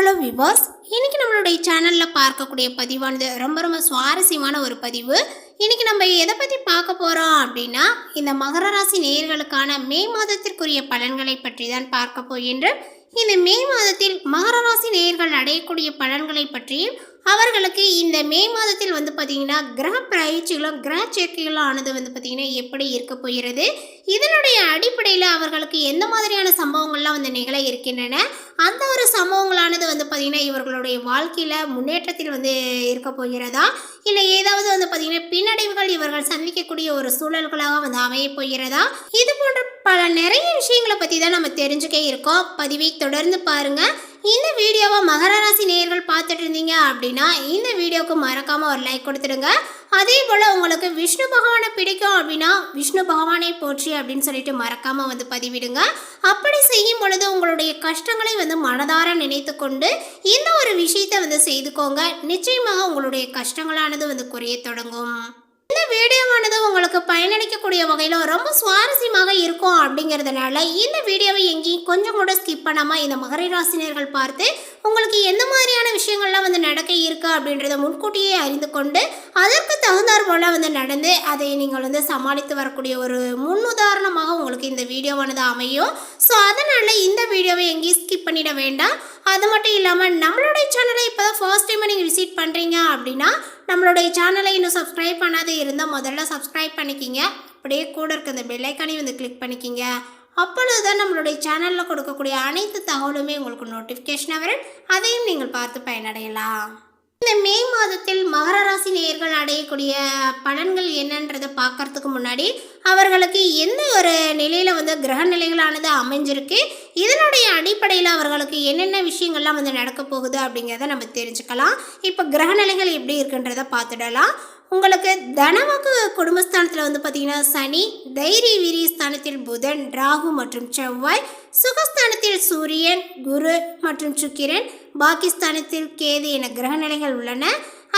Hello விவாஸ் இன்றைக்கி நம்மளுடைய சேனலில் பார்க்கக்கூடிய பதிவானது ரொம்ப ரொம்ப சுவாரஸ்யமான ஒரு பதிவு. இன்றைக்கி நம்ம எதை பற்றி பார்க்க போகிறோம் அப்படின்னா இந்த மகர ராசி நேயர்களுக்கான மே மாதத்திற்குரிய பலன்களை பற்றி தான் பார்க்க போகின்றோம். இந்த மே மாதத்தில் மகர ராசி நேயர்கள் அடையக்கூடிய பலன்களை பற்றியும் அவர்களுக்கு இந்த மே மாதத்தில் வந்து பார்த்திங்கன்னா கிரக பயிற்சிகளும் கிரக சேர்க்கைகளும் ஆனது வந்து பார்த்திங்கன்னா எப்படி இருக்க போகிறது? இதனுடைய அடிப்படையில் அவர்களுக்கு எந்த மாதிரியான சம்பவங்கள்லாம் வந்து நிகழ இருக்கின்றன? அந்த ஒரு சம்பவங்களானது வந்து பார்த்திங்கன்னா இவர்களுடைய வாழ்க்கையில் முன்னேற்றத்தில் வந்து இருக்க போகிறதா? இல்லை ஏதாவது வந்து பார்த்திங்கன்னா பின்னடைவுகள் இவர்கள் சந்திக்கக்கூடிய ஒரு சூழல்களாக வந்து அமைய போகிறதா? இது போன்ற பல நிறைய விஷயங்களை பற்றி தான் நம்ம தெரிஞ்சுக்கே இருக்கோம். பதிவை தொடர்ந்து பாருங்கள் இந்த வீடியோவை மகர ராசி நேயர்கள் பார்த்துட்டு இருந்தீங்க அப்படின்னா இந்த வீடியோவுக்கு மறக்காமல் ஒரு லைக் கொடுத்துடுங்க. அதே போல் உங்களுக்கு விஷ்ணு பகவானை பிடிக்கும் அப்படின்னா விஷ்ணு பகவானை போற்றி அப்படின்னு சொல்லிட்டு மறக்காமல் வந்து பதிவிடுங்க. அப்படி செய்யும் பொழுது உங்களுடைய கஷ்டங்களை வந்து மனதார நினைத்து கொண்டு இந்த ஒரு விஷயத்தை வந்து செய்துக்கோங்க. நிச்சயமாக உங்களுடைய கஷ்டங்களானது வந்து குறைய தொடங்கும். இந்த வீடியோவானது உங்களுக்கு பயனளிக்கக்கூடிய வகையில் ரொம்ப சுவாரஸ்யமாக இருக்கும் அப்படிங்கிறதுனால இந்த வீடியோவை எங்கேயும் கொஞ்சம் கூட ஸ்கிப் பண்ணாமல் இந்த மகரி ராசினியர்கள் பார்த்து உங்களுக்கு எந்த மாதிரி நடக்க இருக்கா அப்படின்றத முன்கூட்டியே அறிந்து கொண்டு அதற்கு தகுந்தாற் போல வந்து நடந்து அதை நீங்கள் வந்து சமாளித்து வரக்கூடிய ஒரு முன்னுதாரணமாக உங்களுக்கு இந்த வீடியோவானது அமையும். ஸோ அதனால் இந்த வீடியோவை எங்கேயும் ஸ்கிப் பண்ணிட வேண்டாம். அது மட்டும் இல்லாமல் நம்மளுடைய சேனலை இப்போ தான் ஃபர்ஸ்ட் டைம் நீங்கள் விசிட் பண்ணுறீங்க அப்படின்னா நம்மளுடைய சேனலை இன்னும் சப்ஸ்கிரைப் பண்ணாத இருந்தால் முதல்ல சப்ஸ்கிரைப் பண்ணிக்கிங்க. அப்படியே கூட இருக்க அந்த பெல்லைக்கானையும் வந்து கிளிக் பண்ணிக்கிங்க. அப்பொழுது தான் நம்மளுடைய சேனலில் கொடுக்கக்கூடிய அனைத்து தகவலுமே உங்களுக்கு நோட்டிஃபிகேஷனாக வரும். அதையும் நீங்கள் பார்த்து பயனடையலாம். இந்த மே மாதத்தில் மகர ராசி நேயர்கள் அடையக்கூடிய பலன்கள் என்னன்றதை பார்க்கறதுக்கு முன்னாடி அவர்களுக்கு எந்த ஒரு நிலையில் வந்து கிரக நிலைகளானது அமைஞ்சிருக்கு இதனுடைய அடிப்படையில் அவர்களுக்கு என்னென்ன விஷயங்கள்லாம் வந்து நடக்க போகுது அப்படிங்கிறத நம்ம தெரிஞ்சுக்கலாம். இப்போ கிரக நிலைகள் எப்படி இருக்குன்றதை பார்த்துடலாம். உங்களுக்கு தனவாக்கு குடும்பஸ்தானத்தில் வந்து பார்த்தீங்கன்னா சனி தைரிய வீரிய ஸ்தானத்தில் புதன் ராகு மற்றும் செவ்வாய் சுகஸ்தானத்தில் சூரியன் குரு மற்றும் சுக்கிரன் பாகிஸ்தானத்தில் கேது என கிரக நிலைகள் உள்ளன.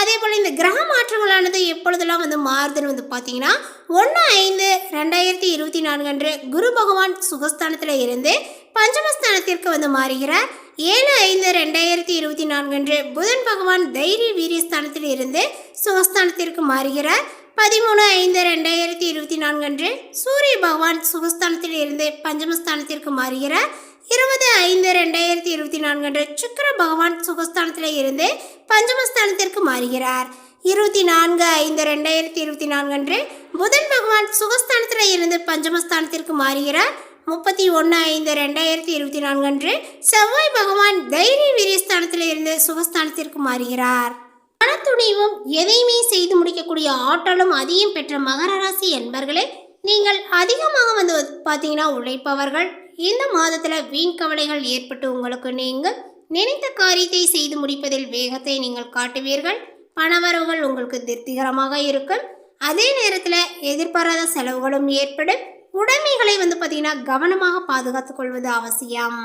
அதே போல் இந்த கிரக மாற்றங்களானது எப்பொழுதெல்லாம் வந்து மாறுதுன்னு வந்து பார்த்தீங்கன்னா ஒன்று ஐந்து ரெண்டாயிரத்தி இருபத்தி நான்கு அன்று குரு பகவான் சுகஸ்தானத்தில் இருந்து பஞ்சமஸ்தானத்திற்கு வந்து மாறுகிறார். ஏழு ஐந்து ரெண்டாயிரத்தி இருபத்தி நான்கு அன்று புதன் பகவான் தைரிய வீரியஸ்தானத்தில் இருந்து சுகஸ்தானத்திற்கு மாறுகிறார். பதிமூணு ஐந்து ரெண்டாயிரத்தி இருபத்தி நான்கு அன்று சூரிய பகவான் சுகஸ்தானத்தில் இருந்து பஞ்சமஸ்தானத்திற்கு மாறுகிறார். இருபது ஐந்து ரெண்டாயிரத்தி இருபத்தி நான்கு அன்று சுக்கர பகவான் சுகஸ்தானத்தில் இருந்து பஞ்சமஸ்தானத்திற்கு மாறுகிறார். இருபத்தி நான்கு ஐந்து ரெண்டாயிரத்தி இருபத்தி நான்கு அன்று புதன் பகவான் சுகஸ்தானத்தில் இருந்து பஞ்சமஸ்தானத்திற்கு மாறுகிறார். முப்பத்தி ஒன்று ஐந்து ரெண்டாயிரத்தி இருபத்தி நான்கு அன்று செவ்வாய் பகவான் தைரிய வீரியஸ்தானத்தில் இருந்து சுகஸ்தானத்திற்கு மாறுகிறார். மனத்துணிவும் எதையுமே செய்து முடிக்கக்கூடிய ஆற்றலும் அதிகம் பெற்ற மகர ராசி என்பர்களே நீங்கள் அதிகமாக வந்து பார்த்தீங்கன்னா உழைப்பவர்கள். இந்த மாதத்தில் வீண் கவலைகள் ஏற்பட்டு உங்களுக்கு நீங்கள் நினைத்த காரியத்தை செய்து முடிப்பதில் வேகத்தை நீங்கள் காட்டுவீர்கள். பணவரவுகள் உங்களுக்கு திருப்திகரமாக இருக்கும். அதே நேரத்தில் எதிர்பாராத செலவுகளும் ஏற்படும். உடைமைகளை வந்து பார்த்தீங்கன்னா கவனமாக பாதுகாத்துக் கொள்வது அவசியம்.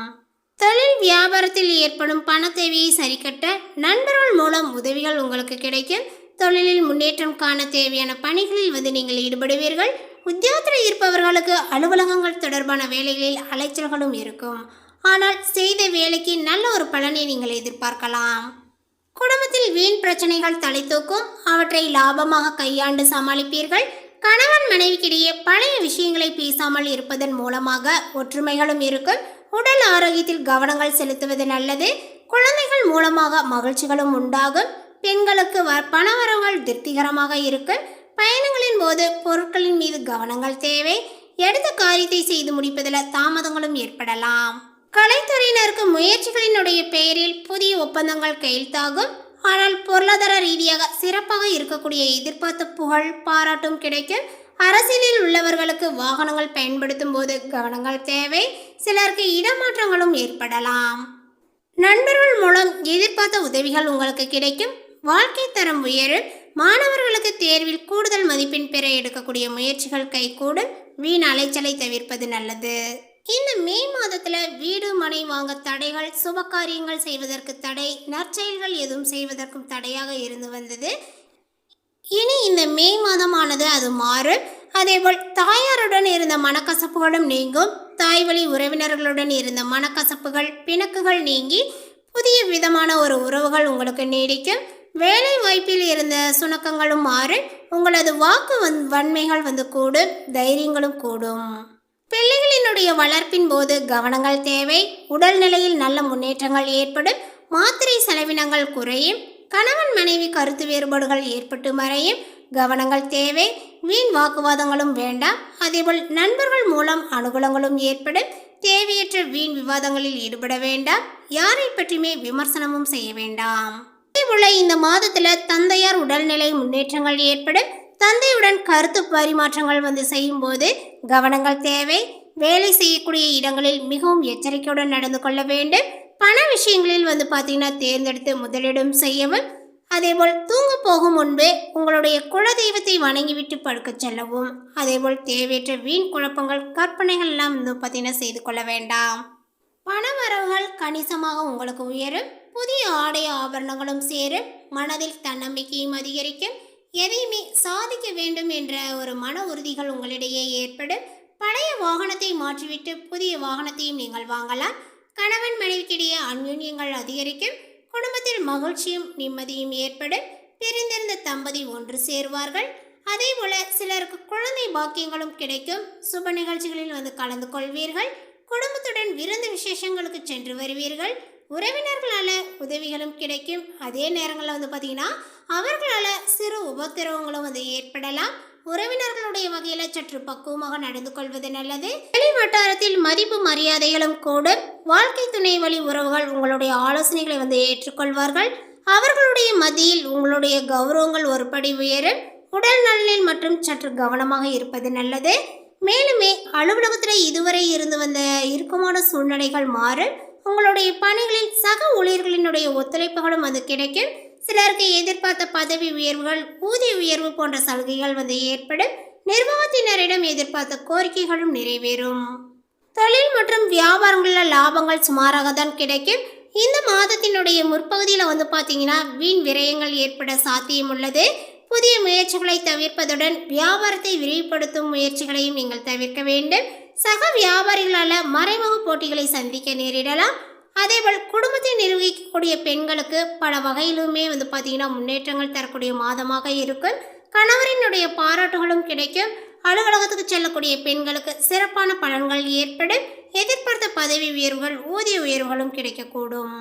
தொழில் வியாபாரத்தில் ஏற்படும் பண தேவையை சரிக்கட்ட நண்பர்கள் மூலம் உதவிகள் உங்களுக்கு கிடைக்கும் தொழிலில் முன்னேற்றம் காண தேவையான பணிகளில் வந்து நீங்கள் ஈடுபடுவீர்கள். உத்தியோகத்தில் இருப்பவர்களுக்கு அலுவலகங்கள் தொடர்பான வேலைகளில் அலைச்சல்களும் இருக்கும். ஆனால் செய்த வேலைக்கு நல்ல ஒரு பலனை நீங்கள் எதிர்பார்க்கலாம். குடும்பத்தில் வீண் பிரச்சனைகள் தலை தூக்கும் அவற்றை லாபமாக கையாண்டு சமாளிப்பீர்கள். கணவன் மனைவிக்கிடையே பழைய விஷயங்களை பேசாமல் இருப்பதன் மூலமாக ஒற்றுமைகளும் இருக்கும். உடல் ஆரோக்கியத்தில் கவனங்கள் செலுத்துவது நல்லது. குழந்தைகள் மூலமாக மகிழ்ச்சிகளும் உண்டாகும். பெண்களுக்கு வ பணவரங்கள் திருப்திகரமாக இருக்கும். பயணங்களின் போது பொருட்களின் மீது கவனங்கள் தேவை. எடுத்த காரியத்தை செய்து முடிப்பதில் தாமதங்களும் ஏற்படலாம். கலைத்துறையினருக்கு முயற்சிகளினுடைய பெயரில் புதிய ஒப்பந்தங்கள் கையெழுத்தாகும். ஆனால் பொருளாதார ரீதியாக சிறப்பாக இருக்கக்கூடிய எதிர்பார்த்த புகழ் பாராட்டும் கிடைக்கும் அரசியலில் உள்ளவர்களுக்கு வாகனங்கள் பயன்படுத்தும் போது கவனங்கள் தேவை. சிலருக்கு இடமாற்றங்களும் ஏற்படலாம். நண்பர்கள் மூலம் எதிர்பார்த்த உதவிகள் உங்களுக்கு கிடைக்கும். வாழ்க்கை தரம் உயரும். மாணவர்களுக்கு தேர்வில் கூடுதல் மதிப்பெண் பெற எடுக்கக்கூடிய முயற்சிகள் கைகூடும். வீண் அலைச்சலை தவிர்ப்பது நல்லது. இந்த மே மாதத்தில் வீடு மனை வாங்க தடைகள் சுப காரியங்கள் செய்வதற்கு தடை நற்செயல்கள் எதுவும் செய்வதற்கும் தடையாக இருந்து வந்தது. இனி இந்த மே மாதமானது அது மாறும். அதேபோல் தாயாருடன் இருந்த மனக்கசப்புகளும் நீங்கும். தாய் வழி உறவினர்களுடன் இருந்த மனக்கசப்புகள் பிணக்குகள் நீங்கி புதிய விதமான ஒரு உறவுகள் உங்களுக்கு நீடிக்கும். வேலை வாய்ப்பில் இருந்த சுணக்கங்களும் மாறும். உங்களது வாக்கு வந் வன்மைகள் வந்து கூடும். தைரியங்களும் கூடும். பிள்ளைகளினுடைய வளர்ப்பின் போது கவனங்கள் தேவை உடல்நிலையில் நல்ல முன்னேற்றங்கள் ஏற்படும் மாத்திரை செலவினங்கள் குறையும் கணவன் மனைவி கருத்து வேறுபாடுகள் ஏற்பட்டு மறையும் கவனங்கள் தேவை வீண் வாக்குவாதங்களும் வேண்டாம். அதேபோல் நண்பர்கள் மூலம் அனுகூலங்களும் ஏற்படும் தேவையற்ற வீண் விவாதங்களில் ஈடுபட வேண்டாம் யாரை பற்றியுமே விமர்சனமும் செய்ய வேண்டாம். உள்ள இந்த மாதத்தில் தந்தையார் உடல்நிலை முன்னேற்றங்கள் ஏற்படும் தந்தையுடன் கருத்து பரிமாற்றங்கள் வந்து செய்யும்போது கவனங்கள் தேவை. வேலை செய்யக்கூடிய இடங்களில் மிகவும் எச்சரிக்கையுடன் நடந்து கொள்ள வேண்டும். பண விஷயங்களில் வந்து பார்த்தீங்கன்னா தேர்ந்தெடுத்து முதலிடம் செய்யவும் அதேபோல் தூங்க போகும் முன்பே உங்களுடைய குலதெய்வத்தை வணங்கிவிட்டு படுக்கச் செல்லவும். அதேபோல் தேவையற்ற வீண் குழப்பங்கள் கற்பனைகள் எல்லாம் வந்து பார்த்தீங்கன்னா செய்து கொள்ள வேண்டாம். பண வரவுகள் கணிசமாக உங்களுக்கு உயரும். புதிய ஆடை ஆபரணங்களும் சேரும். மனதில் தன்னம்பிக்கையும் அதிகரிக்கும். எதையுமே சாதிக்க வேண்டும் என்ற ஒரு மன உறுதிகள் உங்களிடையே ஏற்படும். பழைய வாகனத்தை மாற்றிவிட்டு புதிய வாகனத்தையும் நீங்கள் வாங்கலாம். கணவன் மனைவிக்கிடையே அந்யூன்யங்கள் அதிகரிக்கும். குடும்பத்தில் மகிழ்ச்சியும் நிம்மதியும் ஏற்படும். பிரிந்திருந்த தம்பதி ஒன்று சேருவார்கள். அதே போல சிலருக்கு குழந்தை பாக்கியங்களும் கிடைக்கும். சுப நிகழ்ச்சிகளில் வந்து கலந்து கொள்வீர்கள். குடும்பத்துடன் விருந்து விசேஷங்களுக்கு சென்று வருவீர்கள். உறவினர்களால் உதவிகளும் கிடைக்கும். அதே நேரங்களில் வந்து பார்த்தீங்கன்னா அவர்களால் சிறு உபத்திரவங்களும் வந்து ஏற்படலாம். உறவினர்களுடைய வகையில் சற்று பக்குவமாக நடந்து கொள்வது நல்லது. வெளி வட்டாரத்தில் மதிப்பு மரியாதைகளும் கூடும். வாழ்க்கை துணை வழி உறவுகள் உங்களுடைய ஆலோசனைகளை வந்து ஏற்றுக்கொள்வார்கள். அவர்களுடைய மத்தியில் உங்களுடைய கௌரவங்கள் ஒருபடி உயரும். உடல் நலனில் மற்றும் சற்று கவனமாக இருப்பது நல்லது. மேலுமே அலுவலகத்தில் இதுவரை இருந்து வந்த இறுக்கமான சூழ்நிலைகள் மாறும். உங்களுடைய பணிகளில் சக ஊழியர்களினுடைய ஒத்துழைப்புகளும் வந்து கிடைக்கும். சிலருக்கு எதிர்பார்த்த பதவி உயர்வுகள் ஊதிய உயர்வு போன்ற சலுகைகள் வந்து ஏற்படும். நிர்வாகத்தினரிடம் எதிர்பார்த்த கோரிக்கைகளும் நிறைவேறும். தொழில் மற்றும் வியாபாரங்களில் லாபங்கள் சுமாராக தான் கிடைக்கும். இந்த மாதத்தினுடைய முற்பகுதியில் வந்து பார்த்தீங்கன்னா வீண் விரயங்கள் ஏற்பட சாத்தியம் உள்ளது. புதிய முயற்சிகளை தவிர்ப்பதுடன் வியாபாரத்தை விரிவுபடுத்தும் முயற்சிகளையும் நீங்கள் தவிர்க்க வேண்டும். சக வியாபாரிகளால் மறைமுக போட்டிகளை சந்திக்க நேரிடலாம். அதேபோல் குடும்பத்தை நிர்வகிக்கக்கூடிய பெண்களுக்கு பல வகையிலுமே வந்து பார்த்திங்கன்னா முன்னேற்றங்கள் தரக்கூடிய மாதமாக இருக்கும். கணவரினுடைய பாராட்டுகளும் கிடைக்கும். அலுவலகத்துக்கு செல்லக்கூடிய பெண்களுக்கு சிறப்பான பலன்கள் ஏற்படும். எதிர்பார்த்த பதவி உயர்வுகள் ஊதிய உயர்வுகளும் கிடைக்கக்கூடும்.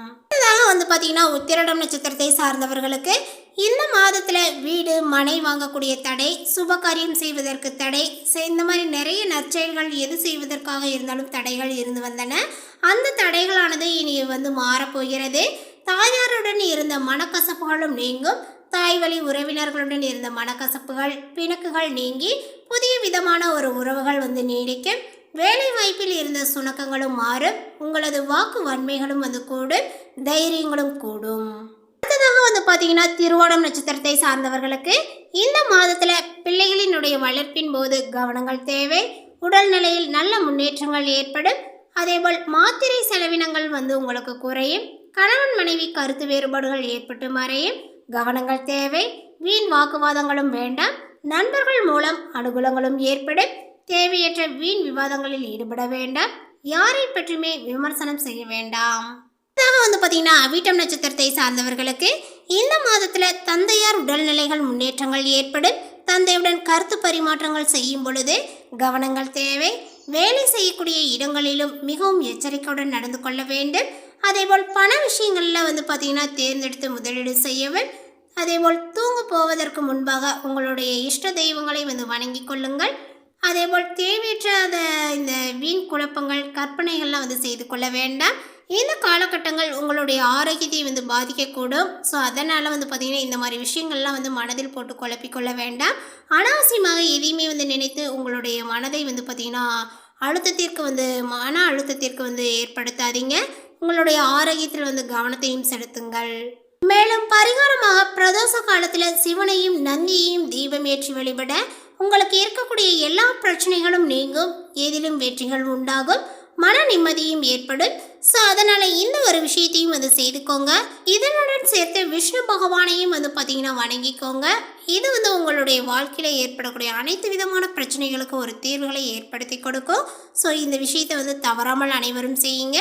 குறிப்பாக வந்து பார்த்திங்கன்னா உத்திரடம் நட்சத்திரத்தை சார்ந்தவர்களுக்கு இந்த மாதத்தில் வீடு மனை வாங்கக்கூடிய தடை சுப காரியம் செய்வதற்கு தடை செ- இந்த மாதிரி நிறைய நற்செயல்கள் எது செய்வதற்காக இருந்தாலும் தடைகள் இருந்து வந்தன. அந்த தடைகளானது இனி வந்து மாறப்போகிறது. தாயாருடன் இருந்த மனக்கசப்புகளும் நீங்கும். தாய் வழி உறவினர்களுடன் இருந்த மனக்கசப்புகள் பிணக்குகள் நீங்கி புதிய விதமான ஒரு உறவுகள் வந்து நீடிக்கும். வேலை வாய்ப்பில் இருந்த சுணக்கங்களும் மாறும். உங்களது வாக்கு வன்மைகளும் வந்து கூடும். தைரியங்களும் கூடும். அடுத்ததாக வந்து பார்த்தீங்கன்னா திருவோணம் நட்சத்திரத்தை சார்ந்தவர்களுக்கு இந்த மாதத்தில் பிள்ளைகளினுடைய வளர்ப்பின் போது கவனங்கள் தேவை. உடல்நிலையில் நல்ல முன்னேற்றங்கள் ஏற்படும். அதேபோல் மாத்திரை செலவினங்கள் வந்து உங்களுக்கு குறையும். கணவன் மனைவி கருத்து வேறுபாடுகள் ஏற்பட்டு மறையும். கவனங்கள் தேவை. வீண் வாக்குவாதங்களும் வேண்டாம். நண்பர்கள் மூலம் அனுகூலங்களும் ஏற்படும். தேவையற்ற வீண் விவாதங்களில் ஈடுபட வேண்டாம். யாரை பற்றியுமே விமர்சனம் செய்ய வேண்டாம். இதாக வந்து பார்த்தீங்கன்னா அவிட்டம் நட்சத்திரத்தை சார்ந்தவர்களுக்கு இந்த மாதத்தில் தந்தையார் உடல்நிலைகள் முன்னேற்றங்கள் ஏற்படும். தந்தையுடன் கருத்து பரிமாற்றங்கள் செய்யும் பொழுது கவனங்கள் தேவை. வேலை செய்யக்கூடிய இடங்களிலும் மிகவும் எச்சரிக்கையுடன் நடந்து கொள்ள வேண்டும். அதேபோல் பண விஷயங்களில் வந்து பார்த்திங்கன்னா தேர்ந்தெடுத்து முதலீடு செய்யவும். அதேபோல் தூங்க போவதற்கு முன்பாக உங்களுடைய இஷ்ட தெய்வங்களை வந்து வணங்கிக் கொள்ளுங்கள். அதே போல் தேவையற்ற தேவையற்றாத இந்த வீண் குழப்பங்கள் கற்பனைகள்லாம் வந்து செய்து கொள்ள வேண்டாம். இந்த காலகட்டங்கள் உங்களுடைய ஆரோக்கியத்தை வந்து பாதிக்கக்கூடும். ஸோ அதனால் வந்து பார்த்திங்கன்னா இந்த மாதிரி விஷயங்கள்லாம் வந்து மனதில் போட்டு குழப்பிக்கொள்ள வேண்டாம். அனாவசியமாக எதையுமே வந்து நினைத்து உங்களுடைய மனதை வந்து பார்த்திங்கன்னா அழுத்தத்திற்கு வந்து மன அழுத்தத்திற்கு வந்து ஏற்படுத்தாதீங்க. உங்களுடைய ஆரோக்கியத்தில் வந்து கவனத்தையும் செலுத்துங்கள். மேலும் பரிகாரமாக பிரதோஷ காலத்தில் சிவனையும் நந்தியையும் தீபம் ஏற்றி வழிபட உங்களுக்கு இருக்கக்கூடிய எல்லா பிரச்சனைகளும் நீங்கும் ஏதிலும் வெற்றிகள் உண்டாகும் மன நிம்மதியும் ஏற்படும். ஸோ அதனால் இந்த ஒரு விஷயத்தையும் வந்து செய்துக்கோங்க. இதனுடன் சேர்த்து விஷ்ணு பகவானையும் வந்து பார்த்திங்கன்னா வணங்கிக்கோங்க. இது வந்து உங்களுடைய வாழ்க்கையில் ஏற்படக்கூடிய அனைத்து விதமான பிரச்சனைகளுக்கும் ஒரு தீர்வுகளை ஏற்படுத்தி கொடுக்கும். ஸோ இந்த விஷயத்தை வந்து தவறாமல் அனைவரும் செய்யுங்க.